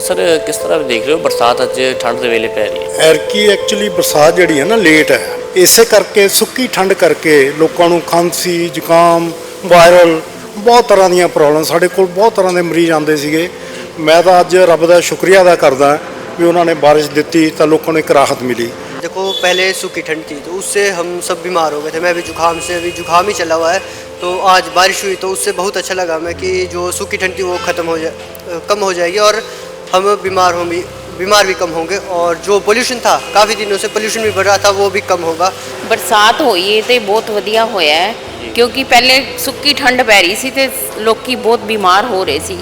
Sir ਕਿਸ ਤਰ੍ਹਾਂ ਦੇਖ ਰਹੇ ਹੋ ਬਰਸਾਤ ਅੱਜ ਠੰਡ ਦੇ ਵੇਲੇ ਪੈ ਰਹੀ ਹੈ ਐਰਕੀ ਐਕਚੁਅਲੀ ਬਰਸਾਤ ਜਿਹੜੀ ਹੈ ਨਾ ਲੇਟ ਹੈ ਇਸੇ ਕਰਕੇ ਸੁੱਕੀ ਠੰਡ ਕਰਕੇ ਲੋਕਾਂ ਨੂੰ ਖਾਂਸੀ ਜ਼ੁਕਾਮ ਵਾਇਰਲ ਬਹੁਤ ਤਰ੍ਹਾਂ ਦੀਆਂ ਪ੍ਰੋਬਲਮ ਸਾਡੇ ਕੋਲ ਬਹੁਤ ਤਰ੍ਹਾਂ ਦੇ ਮਰੀਜ਼ ਆਉਂਦੇ ਸੀਗੇ ਮੈਂ ਤਾਂ ਅੱਜ ਰੱਬ ਦਾ ਸ਼ੁਕਰੀਆ ਅਦਾ ਕਰਦਾ ਵੀ ਉਹਨਾਂ ਨੇ ਬਾਰਿਸ਼ ਦਿੱਤੀ ਤਾਂ ਲੋਕਾਂ ਨੂੰ ਇੱਕ ਰਾਹਤ ਮਿਲੀ देखो पहले सूखी ठंड थी तो उससे हम सब बीमार हो गए थे मैं भी जुकाम से अभी जुकाम ही चला हुआ है तो आज बारिश हुई तो उससे बहुत अच्छा लगा मैं कि जो सूखी ठंड थी वो ख़त्म हो जाए कम हो जाएगी और हम बीमार होंगे बीमार भी कम होंगे और जो पोल्यूशन था काफ़ी दिनों से पोल्यूशन भी बढ़ रहा था वो भी कम होगा ਬਰਸਾਤ ਹੋਈ ਏ ਤੇ ਬਹੁਤ ਵਧੀਆ ਹੋਇਆ ਹੈ ਕਿਉਂਕਿ ਪਹਿਲੇ ਸੁੱਕੀ ਠੰਡ ਪੈ ਰਹੀ ਸੀ ਤੇ ਲੋਕੀ ਬਹੁਤ ਬਿਮਾਰ ਹੋ ਰਹੇ ਸੀ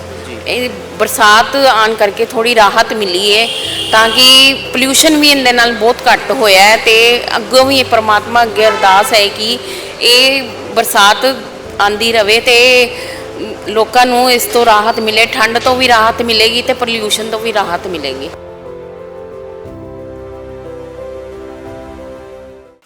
ਇਹ ਬਰਸਾਤ ਆਣ ਕਰਕੇ ਥੋੜੀ ਰਾਹਤ ਮਿਲੀ ਏ ਤਾਂ ਕਿ ਪੋਲਿਊਸ਼ਨ ਵੀ ਇਹਦੇ ਨਾਲ ਬਹੁਤ ਘੱਟ ਹੋਇਆ ਹੈ ਤੇ ਅੱਗੋਂ ਵੀ ਇਹ ਪ੍ਰਮਾਤਮਾ ਅੱਗੇ ਅਰਦਾਸ ਹੈ ਕਿ ਇਹ ਬਰਸਾਤ ਆਂਦੀ ਰਵੇ ਤੇ ਲੋਕਾਂ ਨੂੰ ਇਸ ਤੋਂ ਰਾਹਤ ਮਿਲੇ, ਠੰਡ ਤੋਂ ਵੀ ਰਾਹਤ ਮਿਲੇਗੀ ਤੇ ਪੋਲਿਊਸ਼ਨ ਤੋਂ ਵੀ ਰਾਹਤ ਮਿਲੇਗੀ।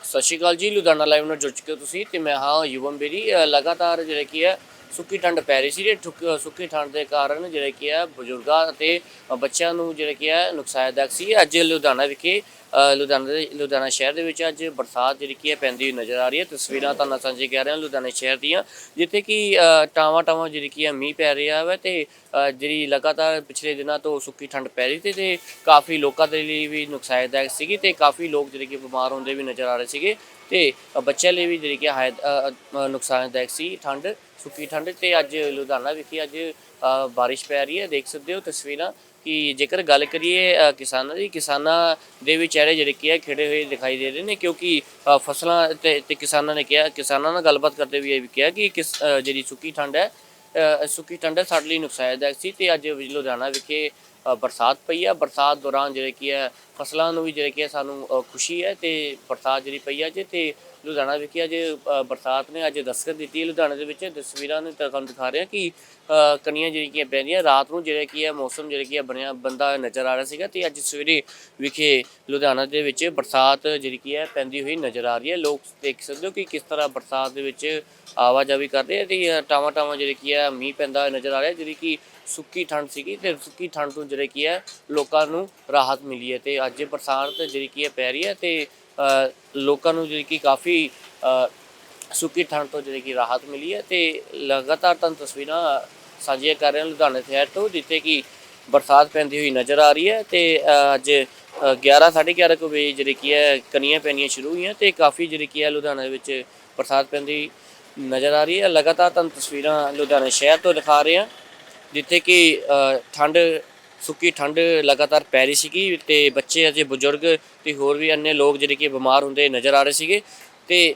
ਸਤਿ ਸ਼੍ਰੀ ਅਕਾਲ ਜੀ, ਲੁਧਿਆਣਾ ਲਾਈਵ ਨਾਲ ਜੁੜ ਚੁੱਕੇ ਹੋ ਤੁਸੀਂ ਤੇ ਮੈਂ ਹਾਂ ਯੁਵਮ ਬੇਰੀ। ਲਗਾਤਾਰ ਜਿਹੜਾ ਕੀ ਹੈ ਸੁੱਕੀ ਠੰਡ ਪੈ ਰਹੀ ਸੀ ਤੇ ਠੁੱਕ- ਸੁੱਕੀ ਠੰਡ ਦੇ ਕਾਰਨ ਜਿਹੜੇ ਕੀ ਆ ਬਜ਼ੁਰਗਾਂ ਅਤੇ ਬੱਚਿਆਂ ਨੂੰ ਜਿਹੜੇ ਕੀ ਆ ਨੁਕਸਾਨਦਾਇਕ ਸੀ। ਅੱਜ ਲੁਧਿਆਣਾ ਵਿਖੇ ਲੁਧਿਆਣਾ ਦੇ, ਲੁਧਿਆਣਾ ਸ਼ਹਿਰ ਦੇ ਵਿੱਚ ਅੱਜ ਬਰਸਾਤ ਜਿਹੜੀ ਕੀ ਹੈ ਪੈਂਦੀ ਹੋਈ ਨਜ਼ਰ ਆ ਰਹੀ ਹੈ। ਤਸਵੀਰਾਂ ਤਾਂ ਸਾਂਝੇ ਕਰ ਰਹੇ ਹਾਂ ਲੁਧਿਆਣਾ ਸ਼ਹਿਰ ਦੀਆਂ, ਜਿੱਥੇ ਕਿ ਟਾਵਾਂ ਟਾਵਾਂ ਜਿਹੜੀ ਕੀ ਹੈ ਮੀਂਹ ਪੈ ਰਿਹਾ ਹੈ ਤੇ ਜਿਹੜੀ ਲਗਾਤਾਰ ਪਿਛਲੇ ਦਿਨਾਂ ਤੋਂ ਸੁੱਕੀ ਠੰਡ ਪੈ ਰਹੀ ਤੇ ਤੇ ਕਾਫੀ ਲੋਕਾਂ ਦੇ ਲਈ ਵੀ ਨੁਕਸਾਨਦਾਇਕ ਸੀਗੀ ਤੇ ਕਾਫੀ ਲੋਕ ਜਿਹੜੇ ਕਿ ਬਿਮਾਰ ਹੁੰਦੇ ਵੀ ਨਜ਼ਰ ਆ ਰਹੇ ਸੀਗੇ। ਤੇ ਬੱਚਿਆਂ ਲਈ ਵੀ ਜਿਹੜੀ ਕਿ ਹਾਇ- ਨੁਕਸਾਨਦਾਇਕ ਸੀ, ਠੰਡ, ਸੁੱਕੀ ਠੰਡ ਤੇ ਅੱਜ ਲੁਧਿਆਣਾ ਵਿਖੇ ਅੱਜ ਬਾਰਿਸ਼ ਪੈ ਰਹੀ ਹੈ। ਦੇਖ ਸਕਦੇ ਹੋ ਤਸਵੀਰਾਂ ਕਿ ਜੇਕਰ ਗੱਲ ਕਰੀਏ ਕਿਸਾਨਾਂ ਦੀ, ਕਿਸਾਨਾਂ ਦੇ ਵੀ ਚਿਹਰੇ ਜਿਹੜੇ ਕੀ ਹੈ ਖਿੜੇ ਹੋਏ ਦਿਖਾਈ ਦੇ ਰਹੇ ਨੇ ਕਿਉਂਕਿ ਫਸਲਾਂ ਤੇ ਕਿਸਾਨਾਂ ਨੇ ਕਿਹਾ, ਕਿਸਾਨਾਂ ਨਾਲ ਗੱਲਬਾਤ ਕਰਦੇ ਵੀ ਇਹ ਵੀ ਕਿਹਾ ਕਿ ਕਿਸ ਜਿਹੜੀ ਸੁੱਕੀ ਠੰਡ ਹੈ ਸੁੱਕੀ ਠੰਡ ਸਾਡੇ ਲਈ ਨੁਕਸਾਨਦਾਇਕ ਸੀ ਤੇ ਅੱਜ ਲੁਧਿਆਣਾ ਵਿਖੇ ਬਰਸਾਤ ਪਈ ਹੈ ਬਰਸਾਤ ਦੌਰਾਨ ਜਿਹੜੇ ਕੀ ਹੈ ਫਸਲਾਂ ਨੂੰ ਵੀ ਜਿਹੜੇ ਕੀ ਹੈ ਸਾਨੂੰ ਖੁਸ਼ੀ ਹੈ ਤੇ ਬਰਸਾਤ ਜਿਹੜੀ ਪਈ ਹੈ ਜੇ ਤੇ ਲੁਧਿਆਣਾ ਵਿਖੇ ਅੱਜ ਅ, ਬਰਸਾਤ ਨੇ ਅੱਜ ਦਸਤਕ ਦਿੱਤੀ ਹੈ। ਲੁਧਿਆਣਾ ਦੇ ਵਿੱਚ ਤਸਵੀਰਾਂ ਨੇ ਤੁਹਾਨੂੰ ਦਿਖਾ ਰਿਹਾ ਕਿ ਅ, ਕਣੀਆਂ ਜਿਹੜੀਆਂ ਰਹੀਆਂ ਰਾਤ ਨੂੰ ਜਿਹੜਾ ਕੀ ਹੈ ਮੌਸਮ ਜਿਹੜਾ ਕੀ ਹੈ ਬਣਿਆ ਬੰਦਾ ਨਜ਼ਰ ਆ ਰਿਹਾ ਸੀਗਾ ਤੇ ਅੱਜ ਸਵੇਰੇ ਵਿਖੇ ਲੁਧਿਆਣਾ ਦੇ ਵਿੱਚ ਬਰਸਾਤ ਜਿਹੜੀ ਕੀ ਹੈ ਪੈਂਦੀ ਹੋਈ ਨਜ਼ਰ ਆ ਰਹੀ ਹੈ। ਲੋਕ ਦੇਖ ਸਕਦੇ ਹੋ ਕਿ ਕਿਸ ਤਰ੍ਹਾਂ ਬਰਸਾਤ ਦੇ ਵਿੱਚ ਆਵਾਜਾਈ ਆਵਾਜਾਵੀ ਕਰਦੇ ਆ ਤੇ ਟਾਵਾਂ ਟਾਵਾਂ ਜਿਹੜੀ ਕੀ ਹੈ ਮੀਂਹ ਪੈਂਦਾ ਹੋਇਆ ਨਜ਼ਰ ਆ ਰਿਹਾ ਜਿਹੜੀ ਕਿ ਸੁੱਕੀ ਠੰਡ ਸੀਗੀ ਤੇ ਸੁੱਕੀ ਠੰਡ ਤੋਂ ਜਿਹੜੇ ਕੀ ਹੈ ਲੋਕਾਂ ਨੂੰ ਰਾਹਤ ਮਿਲੀ ਹੈ ਤੇ ਅੱਜ ਬਰਸਾਤ ਜਿਹੜੀ ਕੀ ਹੈ ਪੈ ਰਹੀ ਹੈ ਤੇ ਲੋਕਾਂ ਨੂੰ ਜਿਹੜੀ ਕਿ ਕਾਫੀ ਸੁੱਕੀ ਠੰਡ ਤੋਂ ਜਿਹੜੀ ਕਿ ਰਾਹਤ ਮਿਲੀ ਹੈ ਤੇ ਲਗਾਤਾਰ ਤੁਹਾਨੂੰ ਤਸਵੀਰਾਂ ਸਾਂਝੀਆਂ ਕਰ ਰਹੇ ਹਾਂ ਲੁਧਿਆਣੇ ਸ਼ਹਿਰ ਤੋਂ ਜਿੱਥੇ ਕਿ ਬਰਸਾਤ ਪੈਂਦੀ ਹੋਈ ਨਜ਼ਰ ਆ ਰਹੀ ਹੈ ਤੇ ਅੱਜ ਅ, 11 11:30 ਕੁ ਵਜੇ ਜਿਹੜੀ ਕੀ ਹੈ ਕਣੀਆਂ ਪੈਣੀਆਂ ਸ਼ੁਰੂ ਹੋਈਆਂ ਤੇ ਕਾਫੀ ਜਿਹੜੀ ਕੀ ਹੈ ਲੁਧਿਆਣਾ ਦੇ ਵਿੱਚ ਬਰਸਾਤ ਪੈਂਦੀ ਨਜ਼ਰ ਆ ਰਹੀ ਹੈ। ਲਗਾਤਾਰ ਤੁਹਾਨੂੰ ਤਸਵੀਰਾਂ ਲੁਧਿਆਣਾ ਸ਼ਹਿਰ ਤੋਂ ਦਿਖਾ ਰਹੇ ਹਾਂ ਜਿੱਥੇ ਕਿ ਠੰਡ ਸੁੱਕੀ ਠੰਡ ਲਗਾਤਾਰ ਪੈ ਰਹੀ ਸੀਗੀ ਤੇ ਬੱਚੇ ਅਤੇ ਬਜ਼ੁਰਗ ਤੇ ਹੋਰ ਵੀ ਅੰਨੇ ਲੋਕ ਜਿਹੜੇ ਕਿ ਬਿਮਾਰ ਹੁੰਦੇ ਨਜ਼ਰ ਆ ਰਹੇ ਸੀਗੇ। ਤੇ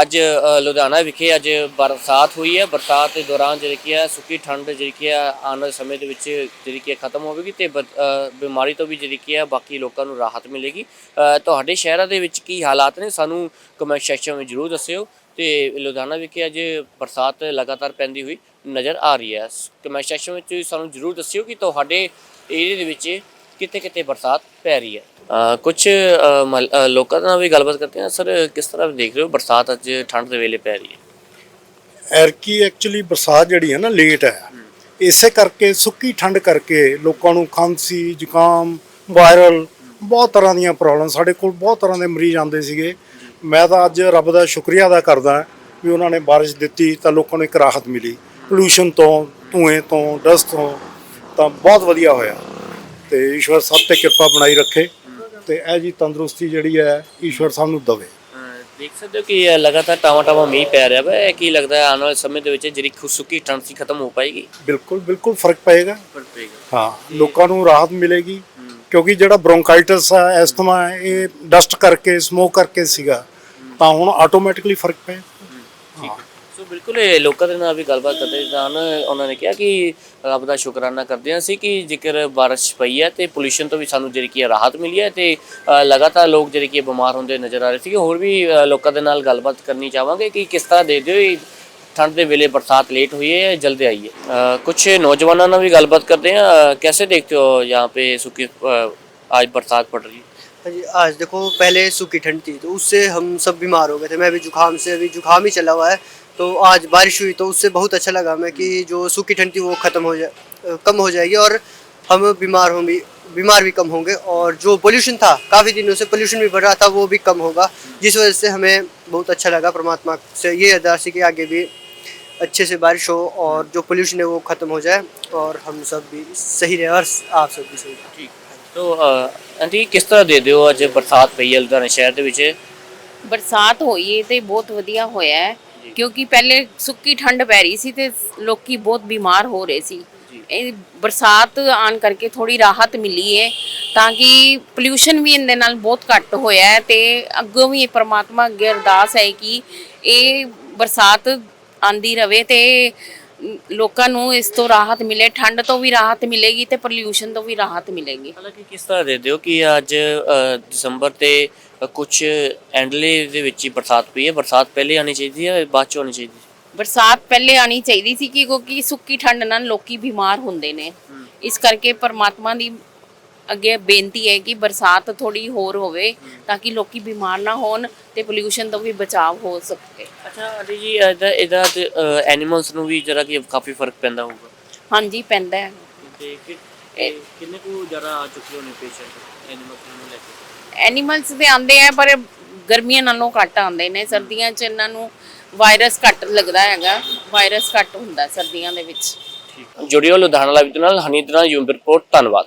ਅੱਜ ਲੁਧਿਆਣਾ ਵਿਖੇ ਅੱਜ ਬਰਸਾਤ ਹੋਈ ਹੈ। ਬਰਸਾਤ ਦੇ ਦੌਰਾਨ ਜਿਹੜੀ ਕਿ ਹੈ, ਸੁੱਕੀ ਠੰਡ ਜਿਹੜੀ ਕਿ ਹੈ, ਆਉਣ ਵਾਲੇ ਸਮੇਂ ਦੇ ਵਿੱਚ ਜਿਹੜੀ ਕਿ ਖਤਮ ਹੋਵੇਗੀ ਤੇ ਬ- ਬਿਮਾਰੀ ਤੋਂ ਵੀ ਜਿਹੜੀ ਕਿ ਹੈ, ਬਾਕੀ ਲੋਕਾਂ ਨੂੰ ਰਾਹਤ ਮਿਲੇਗੀ। ਤੁਹਾਡੇ ਸ਼ਹਿਰਾਂ ਦੇ ਵਿੱਚ ਕੀ ਹਾਲਾਤ ਨੇ? ਸਾਨੂੰ ਕਮੈਂਟ ਸੈਕਸ਼ਨ ਵਿੱਚ ਜਰੂਰ ਦੱਸਿਓ। ਤੇ ਲੁਧਿਆਣਾ ਵਿਖੇ ਅੱਜ ਬਰਸਾਤ ਲਗਾਤਾਰ ਪੈਂਦੀ ਹੋਈ। ਨਜ਼ਰ ਆ ਰਹੀ ਹੈ। ਕਮੈਂਟ ਸੈਕਸ਼ਨ ਵਿੱਚ ਸਾਨੂੰ ਜਰੂਰ ਦੱਸਿਓ ਕਿ ਤੁਹਾਡੇ ਏਰੀਆ ਦੇ ਵਿੱਚ ਕਿਤੇ ਕਿਤੇ ਬਰਸਾਤ ਪੈ ਰਹੀ ਹੈ। ਕੁਝ ਲੋਕਾਂ ਨਾਲ ਵੀ ਗੱਲਬਾਤ ਕਰਦੇ ਹਾਂ। ਸਰ ਕਿਸ ਤਰ੍ਹਾਂ ਦੇਖ ਰਹੇ ਹੋ ਬਰਸਾਤ ਅੱਜ ਠੰਡ ਦੇ ਵੇਲੇ ਪੈ ਰਹੀ ਹੈ? ਐਰਕੀ ਐਕਚੁਅਲੀ ਬਰਸਾਤ ਜਿਹੜੀ ਹੈ ਨਾ ਲੇਟ ਹੈ। ਇਸੇ ਕਰਕੇ ਸੁੱਕੀ ਠੰਡ ਕਰਕੇ ਲੋਕਾਂ ਨੂੰ ਖਾਂਸੀ ਜ਼ੁਕਾਮ ਵਾਇਰਲ ਬਹੁਤ ਤਰ੍ਹਾਂ ਦੀਆਂ ਪ੍ਰੋਬਲਮ ਸਾਡੇ ਕੋਲ ਬਹੁਤ ਤਰ੍ਹਾਂ ਦੇ ਮਰੀਜ਼ ਆਉਂਦੇ ਸੀਗੇ। ਮੈਂ ਤਾਂ ਅੱਜ ਰੱਬ ਦਾ ਸ਼ੁਕਰੀਆ ਅਦਾ ਕਰਦਾ ਵੀ ਉਹਨਾਂ ਨੇ ਬਾਰਿਸ਼ ਦਿੱਤੀ ਤਾਂ ਲੋਕਾਂ ਨੂੰ ਇੱਕ ਰਾਹਤ ਮਿਲੀ। ਪੋਲੂਸ਼ਨ ਤੋਂ ਧੂਏ ਤੋਂ ਡਸਟ ਤੋਂ ਤਾਂ ਬਹੁਤ ਵਧੀਆ ਹੋਇਆ। ਤੇ ਈਸ਼ਵਰ ਸਭ ਤੇ ਕਿਰਪਾ ਬਣਾਈ ਰੱਖੇ ਤੇ ਇਹ ਜੀ ਤੰਦਰੁਸਤੀ ਜਿਹੜੀ ਹੈ ਈਸ਼ਵਰ ਸਭ ਨੂੰ ਦਵੇ। ਦੇਖ ਸਕਦੇ ਹੋ ਕਿ ਇਹ ਲਗਾਤਾਰ ਟਾਵਾਂ ਟਾਵਾਂ ਮੀਂਹ ਪੈ ਰਿਹਾ ਹੈ ਇਹ ਕੀ ਲੱਗਦਾ ਹੈ ਆਉਣ ਵਾਲੇ ਸਮੇਂ ਦੇ ਵਿੱਚ ਜਿਹੜੀ ਖੁ- ਸੁੱਕੀ ਠੰਡ ਸੀ ਖਤਮ ਹੋ ਪਾਏਗੀ? ਬਿਲਕੁਲ ਬਿਲਕੁਲ ਫ਼ਰਕ ਪਏਗਾ। ਫ਼ਰਕ ਪਏਗਾ। ਹਾਂ ਲੋਕਾਂ ਨੂੰ ਰਾਹਤ ਮਿਲੇਗੀ। ਕਿਉਂਕਿ ਜਿਹੜਾ ਬ੍ਰੋਂਕਾਈਟਿਸ ਆ ਐਸਥਮਾ ਇਹ ਡਸਟ ਕਰਕੇ ਸਮੋਕ ਕਰਕੇ ਸੀਗਾ ਤਾਂ ਹੁਣ ਆਟੋਮੈਟਿਕਲੀ ਫ਼ਰਕ ਪਏ। ਸੋ ਬਿਲਕੁਲ ਇਹ ਲੋਕਾਂ ਦੇ ਨਾਲ ਵੀ ਗੱਲਬਾਤ ਕਰਦੇ ਜਾਨ ਉਹਨਾਂ ਨੇ ਕਿਹਾ ਕਿ ਰੱਬ ਦਾ ਸ਼ੁਕਰਾਨਾ ਕਰਦੇ ਹਾਂ ਅਸੀਂ ਕਿ ਜੇਕਰ ਬਾਰਿਸ਼ ਪਈ ਹੈ ਤੇ ਪੋਲੂਸ਼ਨ ਤੋਂ ਵੀ ਸਾਨੂੰ ਜਿਹੜੀ ਕੀ ਹੈ ਰਾਹਤ ਮਿਲੀ ਹੈ ਤੇ ਅ, ਲਗਾਤਾਰ ਲੋਕ ਜਿਹੜੇ ਕੀ ਹੈ ਬਿਮਾਰ ਹੁੰਦੇ ਨਜ਼ਰ ਆ ਰਹੇ ਸੀ ਹੋਰ ਵੀ ਅ, ਲੋਕਾਂ ਦੇ ਨਾਲ ਗੱਲਬਾਤ ਕਰਨੀ ਚਾਹਾਂਗੇ ਕਿ ਕਿਸ ਤਰ੍ਹਾਂ ਦੇਖਦੇ ਹੋ ਇਹ ਠੰਡ ਦੇ ਵੇਲੇ ਬਰਸਾਤ ਲੇਟ हुई है या जल्द आई है अ, कुछ नौजवानों ने भी गलबात करते हैं अ, कैसे देखते हो यहाँ पे सूखी अ, आज बरसात पड़ रही है हाँ जी, आज देखो, पहले सूखी ठंड थी तो उससे हम सब बीमार हो गए थे। मैं भी जुकाम से, अभी जुकाम ही चला हुआ है। तो आज बारिश हुई तो उससे बहुत अच्छा लगा मैं कि जो सूखी ठंड थी, वो ख़त्म हो जाए कम हो जाएगी और हम बीमार होंगे, बीमार भी कम होंगे और जो पोल्यूशन था, काफ़ी दिनों से पोल्यूशन भी बढ़ रहा था, वो भी कम होगा, जिस वजह से हमें बहुत अच्छा लगा। परमात्मा से ये अरदास है कि आगे भी अच्छे से बारिश हो और जो पोल्यूशन है, वो ख़त्म हो जाए और हम सब भी सही रहे और आप सब भी सही रहें। ਤੋ ਆਂਟੀ ਕਿਸ ਤਰ੍ਹਾਂ ਦੇ ਦਿਓ ਅੱਜ ਬਰਸਾਤ ਪਈ ਹੈ ਲੁਧਿਆਣਾ ਸ਼ਹਿਰ ਦੇ ਵਿੱਚ? ਬਰਸਾਤ ਹੋਈ ਏ ਤੇ ਬਹੁਤ ਵਧੀਆ ਹੋਇਆ ਹੈ ਕਿਉਂਕਿ ਪਹਿਲੇ ਸੁੱਕੀ ਠੰਡ ਪੈ ਰਹੀ ਸੀ ਤੇ ਲੋਕੀ ਬਹੁਤ ਬਿਮਾਰ ਹੋ ਰਹੇ ਸੀ। ਇਹ ਬਰਸਾਤ ਆਣ ਕਰਕੇ ਥੋੜੀ ਰਾਹਤ ਮਿਲੀ ਏ ਤਾਂ ਕਿ ਪੋਲਿਊਸ਼ਨ ਵੀ ਇਹਦੇ ਨਾਲ ਬਹੁਤ ਘੱਟ ਹੋਇਆ ਹੈ ਤੇ ਅੱਗੋਂ ਵੀ ਪ੍ਰਮਾਤਮਾ ਅੱਗੇ ਅਰਦਾਸ ਹੈ ਕਿ ਇਹ ਬਰਸਾਤ ਆਂਦੀ ਰਵੇ ਤੇ ਲੋਕਾਂ ਨੂੰ ਇਸ ਤੋਂ ਰਾਹਤ ਮਿਲੇ ਠੰਡ ਤੋਂ ਵੀ ਰਾਹਤ ਮਿਲੇਗੀ ਤੇ ਪੋਲਿਊਸ਼ਨ ਤੋਂ ਵੀ ਰਾਹਤ ਮਿਲੇਗੀ। ਹਾਲਾਂਕਿ ਕਿਸ ਤਰ੍ਹਾਂ ਦੇ ਦਿਓ ਕਿ ਅੱਜ ਦਸੰਬਰ ਤੇ ਕੁਝ ਐਂਡਲੇ ਦੇ ਵਿੱਚ ਹੀ ਬਰਸਾਤ ਪਈ ਹੈ? ਬਰਸਾਤ ਪਹਿਲੇ ਆਣੀ ਚਾਹੀਦੀ ਹੈ ਬਾਅਦ ਚ ਆਣੀ ਚਾਹੀਦੀ ਬਰਸਾਤ ਪਹਿਲੇ ਆਣੀ ਚਾਹੀਦੀ ਸੀ ਕਿ ਕਿਉਂਕਿ ਸੁੱਕੀ ਠੰਡ ਨਾਲ ਲੋਕੀ ਬਿਮਾਰ ਹੁੰਦੇ ਨੇ। ਇਸ ਕਰਕੇ ਪਰਮਾਤਮਾ ਦੀ ਅੱਗੇ ਬੇਨਤੀ ਹੈ ਕਿ ਬਰਸਾਤ ਥੋੜੀ ਹੋਰ ਹੋਵੇ ਤਾਂ ਕਿ ਲੋਕੀ ਬਿਮਾਰ ਨਾ ਹੋਣ ਤੇ ਪੋਲਿਊਸ਼ਨ ਤੋਂ ਵੀ ਬਚਾਅ ਹੋ ਸਕੇ। ਅੱਛਾ ਆਂਟੀ ਜੀ ਇਹਦਾ ਇਹਦਾ ਤੇ ਐਨੀਮਲਸ ਨੂੰ ਵੀ ਜਰਾ ਕਿ ਕਾਫੀ ਫ਼ਰਕ ਪੈਂਦਾ ਹੋਊਗਾ। ਹਾਂਜੀ ਪੈਂਦਾ ਹੈ। ਤੇ ਕਿ- ਤੇ ਕਿੰਨੇ ਕੁ ਜਰਾ ਆ ਚੁੱਕੇ ਹੋਣੇ ਪੇਸ਼ੈਂਟ ਐਨੀਮਲਸ ਨੂੰ ਲੈ ਕੇ? ਐਨੀਮਲਸ ਤੇ ਆਉਂਦੇ ਆ ਪਰ ਗਰਮੀਆਂ ਨਾਲੋਂ ਘੱਟ ਆਉਂਦੇ ਨੇ। ਸਰਦੀਆਂ 'ਚ ਇਹਨਾਂ ਨੂੰ ਵਾਇਰਸ ਘੱਟ ਲੱਗਦਾ ਹੈਗਾ। ਵਾਇਰਸ ਘੱਟ ਹੁੰਦਾ ਸਰਦੀਆਂ ਦੇ ਵਿੱਚ। ਜੁੜਿਓ ਲੁਧਿਆਣਾ ਲਾਈਵ ਦੇ ਨਾਲ ਹਨੀ ਦੇ ਨਾਲ ਯੂਮ ਰਿਪੋਰਟ ਧੰਨਵਾਦ।